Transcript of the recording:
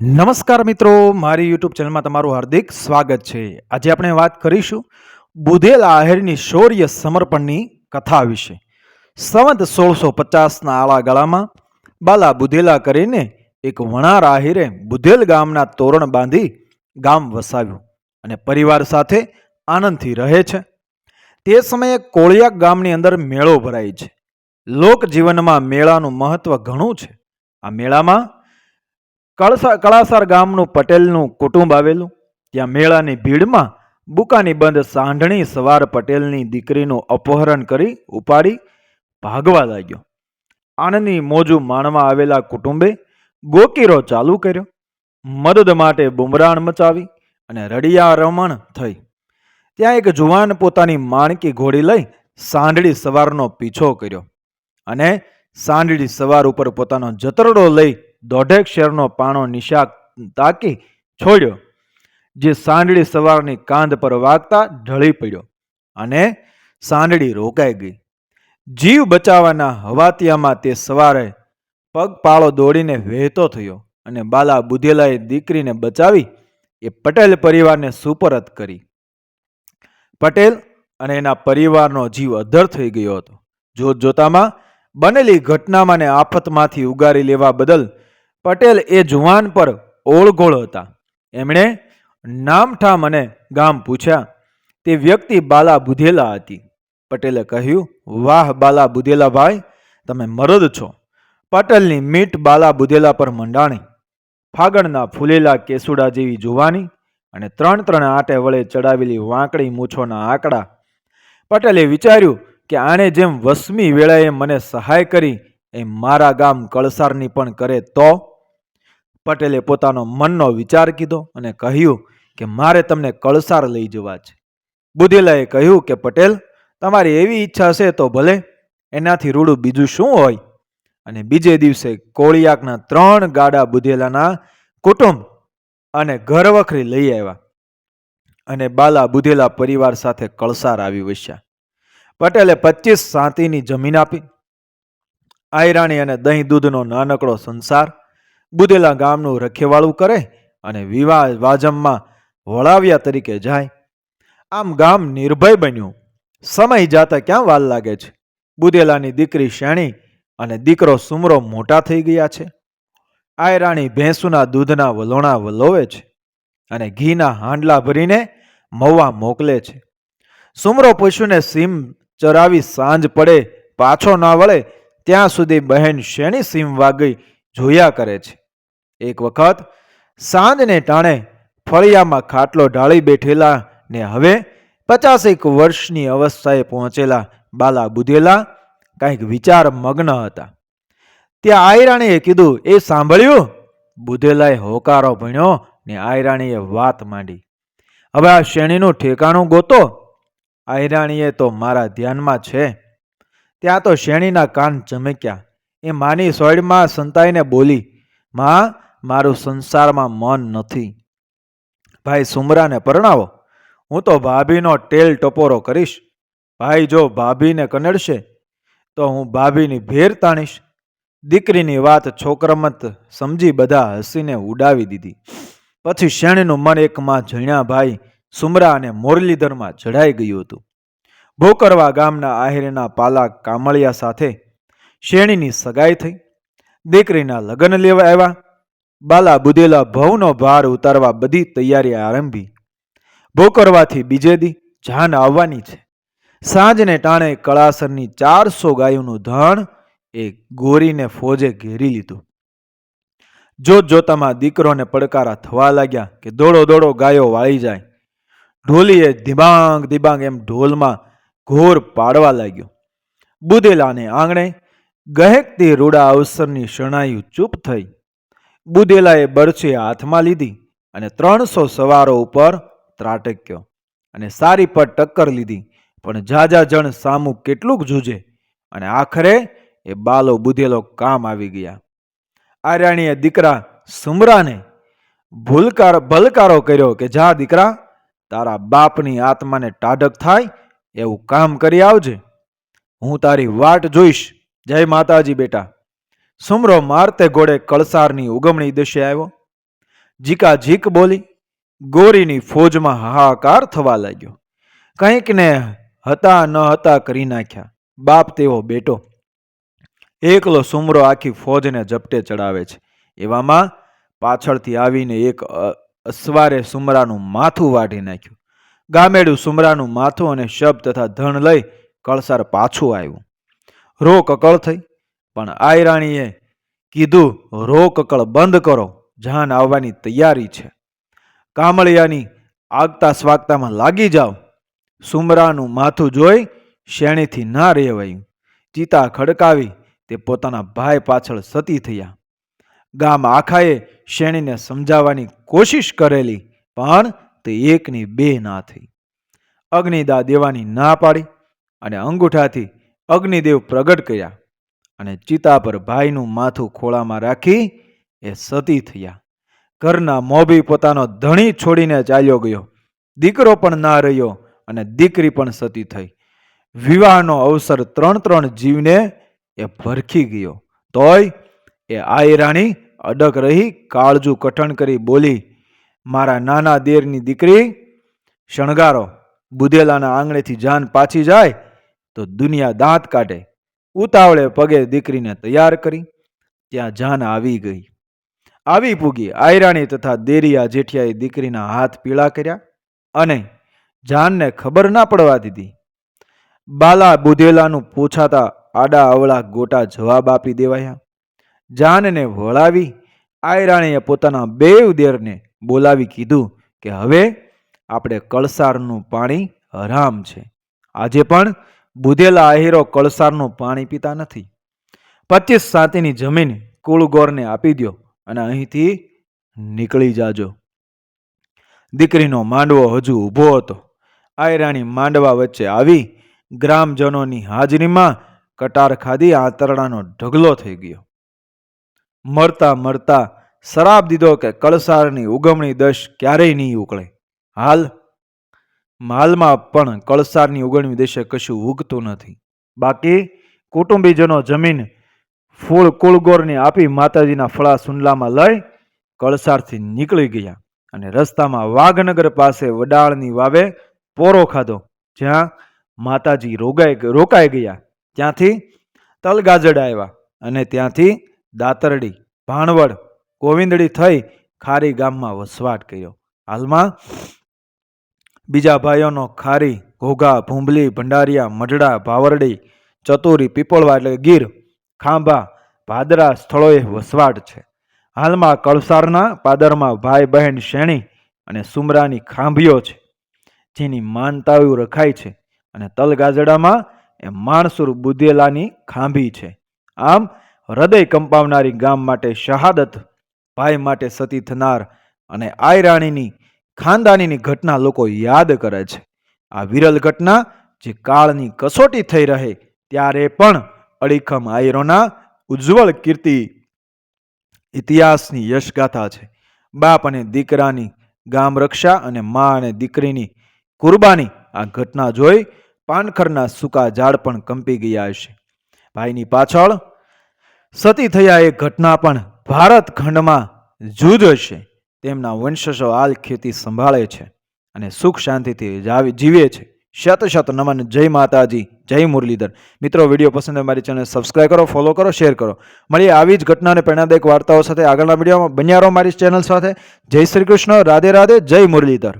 નમસ્કાર મિત્રો, મારી યુટ્યુબ ચેનલમાં તમારું હાર્દિક સ્વાગત છે. આજે આપણે વાત કરીશું બુધેલ આહેરની શૌર્ય સમર્પણની કથા વિશે. સંવત સોળસો પચાસના આળા ગાળામાં બાલા બુધેલા કરીને એક વણાર આહિરે બુધેલ ગામના તોરણ બાંધી ગામ વસાવ્યું અને પરિવાર સાથે આનંદથી રહે છે. તે સમયે કોળિયાક ગામની અંદર મેળો ભરાય છે. લોકજીવનમાં મેળાનું મહત્વ ઘણું છે. આ મેળામાં કળસા કળાસર ગામનું પટેલનું કુટુંબ આવેલું. ત્યાં મેળાની ભીડમાં બુકાની બંધ સાંઢણી સવાર પટેલની દીકરીનું અપહરણ કરી ઉપાડી ભાગવા લાગ્યો. આનંદની મોજું માણવા આવેલા કુટુંબે ગોકીરો ચાલુ કર્યો. મદદ માટે બુમરાણ મચાવી અને રડિયા રમણ થઈ. ત્યાં એક જુવાન પોતાની માણકી ઘોડી લઈ સાંઢળી સવારનો પીછો કર્યો અને સાંઢળી સવાર ઉપર પોતાનો જતરડો લઈ દોઢેક શેરનો પાણો નિશાક તાકી છોડ્યો, જે સાંડળી સવારની કાંધ પર વાગતા ઢળી પડ્યો અને સાંડળી રોકાઈ ગઈ. જીવ બચાવવાના હવાતિયામાં તે સવારે પગપાળો દોડીને વહેતો થયો અને બાલા બુધેલાએ દીકરીને બચાવી એ પટેલ પરિવારને સુપરત કરી. પટેલ અને એના પરિવારનો જીવ અધ્ધર થઈ ગયો હતો. જોત જોતામાં બનેલી ઘટનામાં ને આફતમાંથી ઉગારી લેવા બદલ પટેલ એ જુવાન પર ઓળઘોળ હતા. એમણે નામઠામ અને ગામ પૂછ્યા, તે વ્યક્તિ બાલા બુધેલા હતી. પટેલે કહ્યું, વાહ બાલા બુધેલા ભાઈ, તમે મરદ છો. પટેલની મીઠ બાલા બુધેલા પર મંડાણી, ફાગણના ફૂલેલા કેસુડા જેવી જુવાની અને ત્રણ ત્રણ આટે વળે ચડાવેલી વાંકડી મૂછોના આંકડા. પટેલે વિચાર્યું કે આણે જેમ વસમી વેળાએ મને સહાય કરી, એમ મારા ગામ કળસારની પણ કરે તો? પટેલે પોતાનો મનનો વિચાર કીધો અને કહ્યું કે મારે તમને કળસાર લઈ જવા છે. બુધેલાએ કહ્યું કે, પટેલ, તમારી એવી ઈચ્છા છે તો ભલે, એનાથી રૂડું બીજું શું હોય? અને બીજે દિવસે કોળિયાકના ત્રણ ગાડા બુધેલાના કુટુંબ અને ઘરવખરી લઈ આવ્યા અને બાલા બુધેલા પરિવાર સાથે કળસાર આવી વસ્યા. પટેલે પચીસ સાતીની જમીન આપી, આયરાણી અને દહીં દૂધનો નાનકડો સંસાર બુધેલા ગામનું રખેવાળું કરે અને વિવાહ વાજમમાં વળાવ્યા તરીકે જાય. આમ ગામ નિર્ભય બન્યું. સમય જાતા ક્યાં વાલ લાગે છે? બુદેલાની દીકરી શેણી અને દીકરો સુમરો મોટા થઈ ગયા છે. આયરાણી ભેંસુના દૂધના વલોણા વલોવે છે અને ઘીના હાંડલા ભરીને મવા મોકલે છે. સુમરો પશુને સીમ ચરાવી સાંજ પડે, પાછો ના વળે, ત્યાં સુધી બહેન શેણી સીમ વાગી જોયા કરે છે. એક વખત સાંજને ટાણે ફળિયામાં ખાટલો ઢાળી બેઠેલા ને હવે પચાસેક વર્ષની અવસ્થાએ પહોંચેલા બાલા બુધેલા કંઈક વિચાર મગ્ન હતા. ત્યાં આયરાણીએ કીધું, એ સાંભળ્યું? બુધેલાએ હોકારો ભણ્યો ને આયરાણીએ વાત માંડી. હવે આ શ્રેણીનું ઠેકાણું ગોતો. આયરાણીએ તો મારા ધ્યાનમાં છે. ત્યાં તો શ્રેણીના કાન ચમક્યા. એ માની સોયડમાં સંતાઈને બોલી, માં, મારું સંસારમાં મન નથી. ભાઈ, સુમરાને પરણાવો. હું તો ભાભીનો ટેલ ટપોરો કરીશ. ભાઈ, જો ભાભીને કનડશે, તો હું ભાભીની ભેર તાણીશ. દીકરીની વાત છોકરમત સમજી બધા હસીને ઉડાવી દીધી. પછી શેણીનું મન એકમાં જણ્યા ભાઈ, સુમરા અને મોરલીધરમાં જડાઈ ગયું હતું. ભોકરવા ગામના આહિરના પાલા કામળિયા સાથે શેણીની સગાઈ થઈ. દીકરીના લગ્ન લેવા આવ્યા. બાલા બુદેલા ભવનો ભાર ઉતારવા બધી તૈયારી આરંભી. ભોકરવાથી બીજે દી જાન આવવાની છે. સાંજને ટાણે કળાસરની ચારસો ગાયોનું ધણ એ ગોરીને ફોજે ઘેરી લીધું. જોત જોતામાં દીકરોને પડકારા થવા લાગ્યા કે દોડો દોડો ગાયો વાળી જાય. ઢોલીએ દિબાંગ દિબાંગ એમ ઢોલમાં ઘોર પાડવા લાગ્યો. બુદેલાને આંગણે ગહેકતી રૂડા અવસરની શણાયું ચૂપ થઈ. બુદેલાએ બરછી હાથમાં લીધી અને ત્રણસો સવારો ઉપર ત્રાટક્યો અને સારી પર ટક્કર લીધી. પણ જાજા જણ સામું કેટલુંક જૂજે અને આખરે એ બાલો બુધેલો કામ આવી ગયા. આર્યાણીએ દીકરા સુમરાને ભૂલકાર ભલકારો કર્યો કે જા દીકરા, તારા બાપની આત્માને ટાઢક થાય એવું કામ કરી આવજે. હું તારી વાટ જોઈશ. જય માતાજી બેટા. સુમરો મારતે ઘોડે કળસારની ઉગમણી દિશે આવ્યો. જીકા જીક બોલી, ગોરીની ફોજમાં હાહાકાર થવા લાગ્યો. કંઈક ને હતા ન હતા કરી નાખ્યા. બાપ તેવો બેટો. એકલો સુમરો આખી ફોજને ઝપટે ચડાવે છે. એવામાં પાછળથી આવીને એક અસવારે સુમરાનું માથું વાઢી નાખ્યું. ગામેડું સુમરાનું માથું અને શબ્દ તથા ધન લઈ કળસાર પાછું આવ્યું. રો કકળ થઈ. પણ આયરાણીએ કીધું રો કકળ બંધ કરો. જાન આવવાની તૈયારી છે. કામળિયાની આગતા સ્વાગતામાં લાગી જાઓ. સુમરાનું માથું જોઈ શેણીથી ના રહેવાયું ચિતા ખડકાવી તે પોતાના ભાઈ પાછળ સતી થયા. ગામ આખાએ શેણીને સમજાવવાની કોશિશ કરેલી, પણ તે એકની બે ના થઈ. અગ્નિદા દેવાની ના પાડી અને અંગૂઠાથી અગ્નિદેવ પ્રગટ કર્યા અને ચિતા પર ભાઈનું માથું ખોળામાં રાખી એ સતી થયા. ઘરના મોભી પોતાનો ધણી છોડીને ચાલ્યો ગયો. દીકરો પણ ના રહ્યો અને દીકરી પણ સતી થઈ. વિવાહનો અવસર ત્રણ ત્રણ જીવને એ ભરખી ગયો. તોય એ આયરાણી અડગ રહી, કાળજું કઠણ કરી બોલી, મારા નાના દેરની દીકરી, શણગારો. બુધેલાના આંગણેથી જાન પાછી જાય તો દુનિયા દાંત કાઢે, ઉતાવળે પગે દીકરીને તૈયાર કરી, ત્યાં જાન આવી ગઈ. આવી પૂગી આયરાણી તથા દેરિયા જેઠિયાએ દીકરીના હાથ પીળા કર્યા અને જાનને ખબર ના પડવા દીધી. બાલા બુધેલાનું પૂછાતા આડા અવળા ગોટા જવાબ આપી દેવાયા. જાનને વળાવી આયરાણીએ પોતાના બેવ દેરને બોલાવી કીધું કે હવે આપણે કળસારનું પાણી હરામ છે. આજે પણ બુધેલા આહીરો કળસારનું પાણી પીતા નથી. પચીસ સાતીની જમીન કુળગોરને આપી દો અને અહીંથી નીકળી જાજો. દીકરીનો માંડવો હજુ ઊભો હતો. આયરાણી માંડવા વચ્ચે આવી ગ્રામજનોની હાજરીમાં કટાર ખાધી આંતરડાનો ઢગલો થઈ ગયો. મરતા મરતા શરાબ દીધો કે કળસારની ઉગમણી દશ ક્યારેય નહીં ઉકળે. હાલ માલમાં પણ કળસારની ઉગણવી દશે કશું ઉગતું નથી. બાકી કુટુંબીજનો જમીન ફૂલ કુળગોરને આપી માતાજીના ફળા સુંડલામાં લઈ કળસારથી નીકળી ગયા અને રસ્તામાં વાઘનગર પાસે વડાળની વાવે પોરો ખાધો. જ્યાં માતાજી રોગાઈ રોકાઈ ગયા. ત્યાંથી તલગાજડ આવ્યા અને ત્યાંથી દાતરડી, ભાણવડ, ગોવિંદડી થઈ ખારી ગામમાં વસવાટ કર્યો. હાલમાં બીજા ભાઈઓનો ખારી, ઘોઘા, ભૂંભલી, ભંડારિયા, મઢડા, ભાવરડી, ચતુરી, પીપળવા એટલે ગીર, ખાંભા, ભાદરા સ્થળોએ વસવાટ છે. હાલમાં કળસારના પાદરમાં ભાઈ, બહેન, શેણી અને સુમરાની ખાંભીઓ છે, જેની માનતાઓ રખાય છે અને તલગાજડામાં એ માણસુર બુદેલાની ખાંભી છે. આમ, હૃદય કંપાવનારી ગામ માટે શહાદત, ભાઈ માટે સતી થનાર અને આયરાણીની ખાનદાનીની ઘટના લોકો યાદ કરે છે. આ વિરલ ઘટના જે કાળની કસોટી થઈ રહે ત્યારે પણ અડીખમ આયરોના ઉજ્જવળ કીર્તિ ઇતિહાસની યશગાથા છે. બાપ અને દીકરાની ગામ રક્ષા અને મા અને દીકરીની કુરબાની આ ઘટના જોઈ પાનખરના સૂકા ઝાડ પણ કંપી ગયા હશે ભાઈની પાછળ સતી થયા એ ઘટના પણ ભારત ખંડમાં જૂજ હશે તેમના વંશજો આલ ખેતી સંભાળે છે અને સુખ શાંતિથી જાવી- છે. શત શત નમન. જય માતાજી. જય મુરલીધર. મિત્રો, વીડિયો પસંદ મારી ચેનલ સબસ્ક્રાઈબ કરો ફોલો કરો શેર કરો. મળીએ આવી જ ઘટના અને પ્રેરણાદાયક વાર્તાઓ સાથે આગળના વિડીયોમાં. બન્યા રહો મારી ચેનલ સાથે. જય શ્રી કૃષ્ણ. રાધે રાધે. જય મુરલીધર.